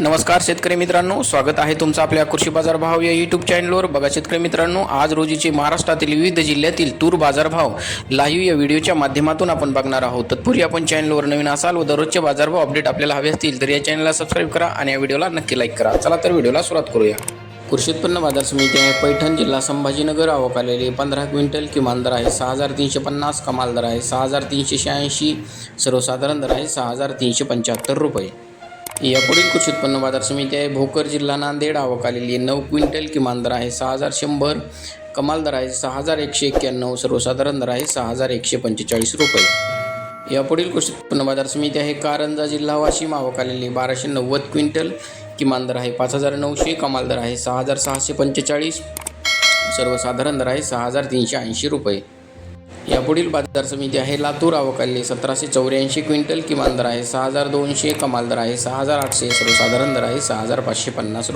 नमस्कार शेतकरी मित्रांनो स्वागत आहे तुमचं आपल्या कृषी बाजार भाव या यूट्यूब चॅनलवर बघा शेतकरी मित्रांनो आज रोजीचे महाराष्ट्रातील विविध जिल्ह्यातील तूर बाजारभाव लाईव्ह या व्हिडिओच्या माध्यमातून आपण बघणार आहोत. तत्पूर्वी आपण चॅनलवर नवीन असाल व दररोजचे बाजारभाव अपडेट आपल्याला हवे असतील तर या चॅनलला सबस्क्राईब करा आणि या व्हिडिओला नक्की लाईक करा. चला तर व्हिडिओला सुरुवात करूया. कृषी उत्पन्न बाजार समिती आहे पैठण जिल्हा संभाजीनगर आवक पंधरा क्विंटल किमान दर आहे सहा हजार तीनशे पन्नास कमाल दर आहे सहा हजार तीनशे शहाऐंशी सर्वसाधारण दर आहे सहा हजार तीनशे पंच्याहत्तर रुपये. यापुढील कृषी उत्पन्न बाजार समिती आहे. भोकर जिल्हा नांदेड आवक आलेली आहे. नऊ क्विंटल किमान दर आहे. सहा हजार शंभर. कमाल दर आहे. सहा हजार एकशे एक्क्याण्णव. सर्वसाधारण दर आहे. सहा हजार एकशे पंचेचाळीस रुपये. यापुढील कृषी उत्पन्न बाजार समिती आहे. कारंजा जिल्हा वाशिम आवक आलेली बाराशे नव्वद क्विंटल किमान दर आहे. पाच हजार नऊशे कमाल दर आहे. सहा हजार सहाशे पंचेचाळीस. सर्वसाधारण दर आहे. सहा हजार तीनशे ऐंशी रुपये. यापुढील बाजार समिती आहे. लातूर आवकाली सतराशे चौऱ्याऐंशी क्विंटल किमान दर आहे. सहा हजार दोनशे कमाल दर आहे. सहा हजार आठशे सर्वसाधारण दर आहे. सहा हजार पाचशे पन्नास रुपये